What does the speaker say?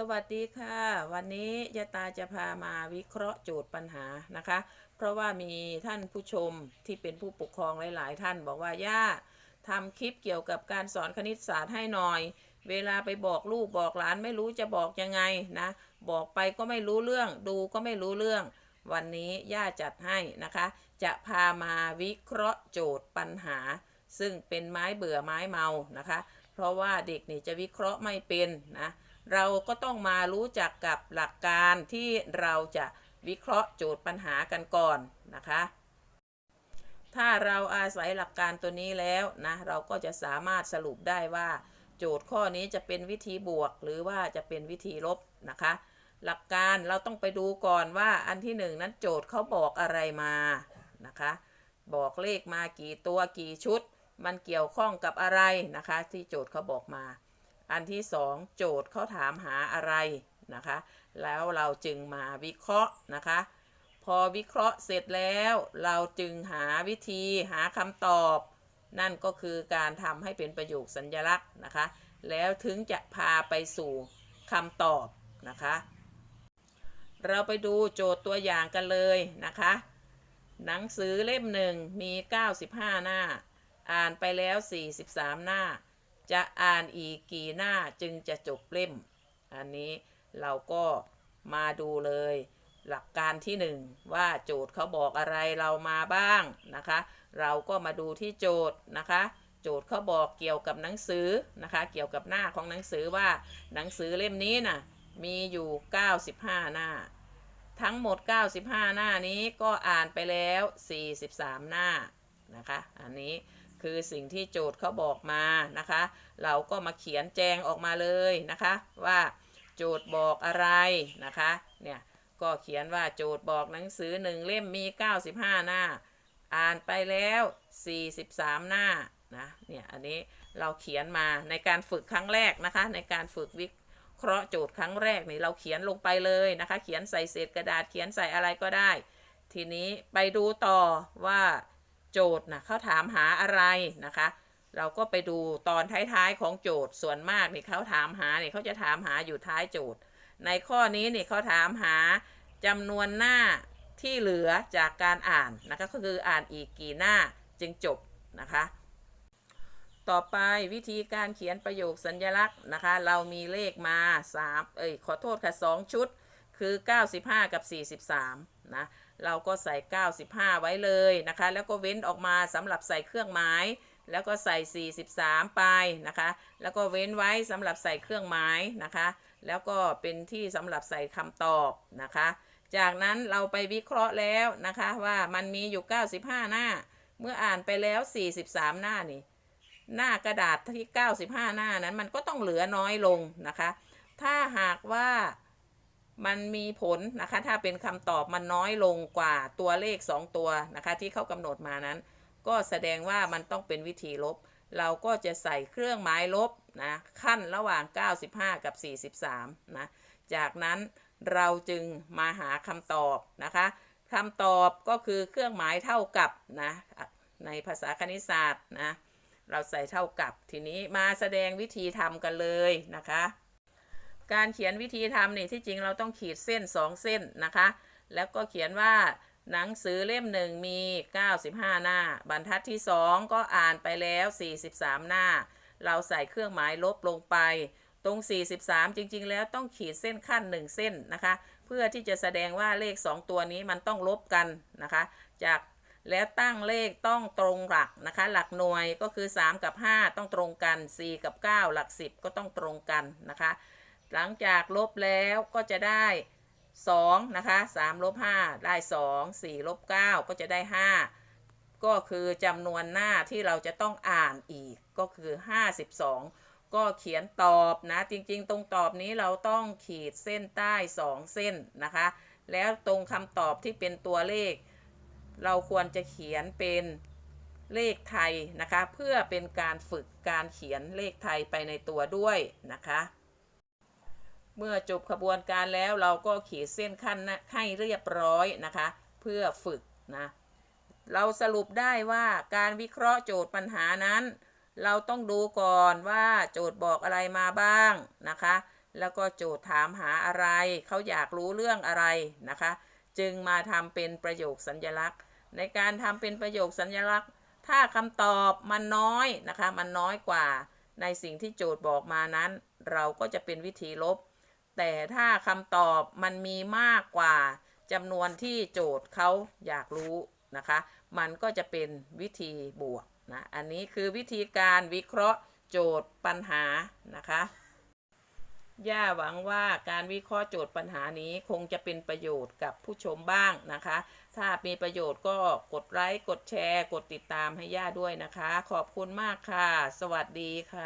สวัสดีค่ะ วันนี้ยะตาจะพามาวิเคราะห์โจทย์ปัญหานะคะ เพราะว่ามีท่านผู้ชมที่เป็นผู้ปกครองหลาย ๆ ท่านบอกว่า ย่าทำคลิปเกี่ยวกับการสอนคณิตศาสตร์ให้หน่อย เวลาไปบอกลูกบอกหลานไม่รู้จะบอกยังไงนะ บอกไปก็ไม่รู้เรื่อง ดูก็ไม่รู้เรื่อง วันนี้ย่าจัดให้นะคะ จะพามาวิเคราะห์โจทย์ปัญหา ซึ่งเป็นไม้เบื่อไม้เมานะคะ เพราะว่าเด็กนี่จะวิเคราะห์ไม่เป็นนะ เราก็ต้องมารู้จักกับหลักการที่เราจะวิเคราะห์โจทย์ปัญหากันก่อนนะคะ ถ้าเราอาศัยหลักการตัวนี้แล้วนะเราก็จะสามารถสรุปได้ว่า โจทย์ข้อนี้จะเป็นวิธีบวก หรือว่าจะเป็นวิธีลบนะคะ หลักการเราต้องไปดูก่อนว่าอันที่หนึ่งนั้นโจทย์เขาบอกอะไรมานะคะ บอกเลขมากี่ตัวกี่ชุด มันเกี่ยวข้องกับอะไรนะคะ ที่โจทย์เขาบอกมา อันที่สองโจทย์เขาถามหาอะไรนะคะ แล้วเราจึงมาวิเคราะห์นะคะ พอวิเคราะห์เสร็จแล้วเราจึงหาวิธีหาคำตอบ นั่นก็คือการทำให้เป็นประโยคสัญญลักษณ์นะคะ แล้วถึงจะพาไปสู่คำตอบนะคะ เราไปดูโจทย์ตัวอย่างกันเลยนะคะ หนังสือเล่มหนึ่งมี 95 หน้า อ่านไปแล้ว 43 หน้า จะอ่านอีกกี่หน้าจึงจะจบเล่ม อันนี้เราก็มาดูเลย หลักการที่หนึ่งว่าโจทย์เขาบอกอะไรเรามาบ้างนะคะ เราก็มาดูที่โจทย์นะคะ โจทย์เขาบอกเกี่ยวกับหนังสือนะคะ เกี่ยวกับหน้าของหนังสือว่าหนังสือเล่มนี้นะมีอยู่ 95 หน้า ทั้งหมด 95 หน้านี้ก็อ่านไปแล้ว 43 หน้านะคะ อันนี้ คือสิ่งที่โจทย์เขาบอกมานะคะ เราก็มาเขียนแจงออกมาเลยนะคะ ว่าโจทย์บอกอะไรนะคะเนี่ยก็เขียนว่าโจทย์บอกหนังสือหนึ่งเล่มมี 95 หน้า อ่านไปแล้ว 43 หน้านะเนี่ยอันนี้เราเขียนมาในการฝึกครั้งแรกนะคะ ในการฝึกวิเคราะห์โจทย์ครั้งแรกนี่เราเขียนลงไปเลยนะคะ เขียนใส่เศษกระดาษเขียนใส่อะไรก็ได้ ทีนี้ไปดูต่อว่า โจทย์นะเขาถามหาอะไรนะคะ เราก็ไปดูตอนท้ายๆของโจทย์ส่วนมากนี่เขาถามหาเนี่ยเขาจะถามหาอยู่ท้ายโจทย์ ในข้อนี้นี่เขาถามหาจำนวนหน้าที่เหลือจากการอ่านนะคะก็คืออ่านอีกกี่หน้าจึงจบนะคะ ต่อไปวิธีการเขียนประโยคสัญลักษณ์นะคะ เรามีเลขมา3เอ้ยขอโทษค่ะ 2 ชุดคือ 95 กับ 43 นะ เราก็ใส่ 95 ไว้เลยนะคะ แล้วก็เว้นออกมาสำหรับใส่เครื่องหมาย แล้วก็ใส่ 43 ไปนะคะ แล้วก็เว้นไว้สำหรับใส่เครื่องหมายนะคะ แล้วก็เป็นที่สำหรับใส่คำตอบนะคะ จากนั้นเราไปวิเคราะห์แล้วนะคะว่ามันมีอยู่ 95 หน้า เมื่ออ่านไปแล้ว 43 หน้านี่ หน้ากระดาษที่ 95 หน้านั้นมันก็ต้องเหลือน้อยลงนะคะ ถ้าหากว่า มันมีผลนะคะถ้าเป็นคำตอบมันน้อยลงกว่าตัวเลข 2 ตัวนะคะที่เขากำหนดมานั้น ก็แสดงว่ามันต้องเป็นวิธีลบ เราก็จะใส่เครื่องหมายลบนะขั้นระหว่าง 95 กับ 43นะจากนั้นเราจึงมาหาคำตอบนะคะคำตอบก็คือเครื่องหมายเท่ากับนะในภาษาคณิตศาสตร์นะเราใส่เท่ากับทีนี้มาแสดงวิธีทำกันเลยนะคะ การเขียนวิธีทำนี่ที่จริงเราต้องขีดเส้น 2 เส้นนะคะ แล้วก็เขียนว่าหนังสือเล่มหนึ่งมี 95 หน้า บรรทัดที่ 2 ก็อ่านไปแล้ว 43 หน้า เราใส่เครื่องหมายลบลงไป ตรง 43 จริง ๆ แล้วต้องขีดเส้นขั้น 1 เส้นนะคะ เพื่อที่จะแสดงว่าเลข 2 ตัวนี้มันต้องลบกันนะคะ จากแล้วตั้งเลขต้องตรงหลักนะคะ หลักหน่วยก็คือ 3 กับ 5 ต้องตรงกัน 4 กับ 9 หลัก 10 ก็ต้องตรงกันนะคะ หลังจากลบแล้วก็จะได้2นะคะ3ลบ5ได้ 2 4ลบ9ก็จะได้ 5 ก็คือจำนวนหน้าที่เราจะต้องอ่านอีกก็คือ 52 ก็เขียนตอบนะ จริงๆ ตรงตอบนี้เราต้องขีดเส้นใต้ 2 เส้นนะคะ แล้วตรงคำตอบที่เป็นตัวเลข เราควรจะเขียนเป็นเลขไทยนะคะ เพื่อเป็นการฝึกการเขียนเลขไทยไปในตัวด้วยนะคะ เมื่อจบขบวนการแล้วเราก็ขีดเส้นขั้นนะให้เรียบร้อยนะคะ เพื่อฝึกนะเราสรุปได้ว่าการวิเคราะห์โจทย์ปัญหานั้น เราต้องดูก่อนว่าโจทย์บอกอะไรมาบ้างนะคะ แล้วก็โจทย์ถามหาอะไรเขาอยากรู้เรื่องอะไรนะคะ จึงมาทำเป็นประโยคสัญลักษณ์ ในการทำเป็นประโยคสัญลักษณ์ ถ้าคำตอบมันน้อยนะคะ มันน้อยกว่าในสิ่งที่โจทย์บอกมานั้น เราก็จะเป็นวิธีลบ แต่ถ้าคำตอบมันมีมากกว่าจำนวนที่โจทย์เขาอยากรู้นะคะ มันก็จะเป็นวิธีบวกนะ อันนี้คือวิธีการวิเคราะห์โจทย์ปัญหานะคะ ย่าหวังว่าการวิเคราะห์โจทย์ปัญหานี้คงจะเป็นประโยชน์กับผู้ชมบ้างนะคะ ถ้ามีประโยชน์ก็กดไลค์ กดแชร์ กดติดตามให้ย่าด้วยนะคะ ขอบคุณมากค่ะ สวัสดีค่ะ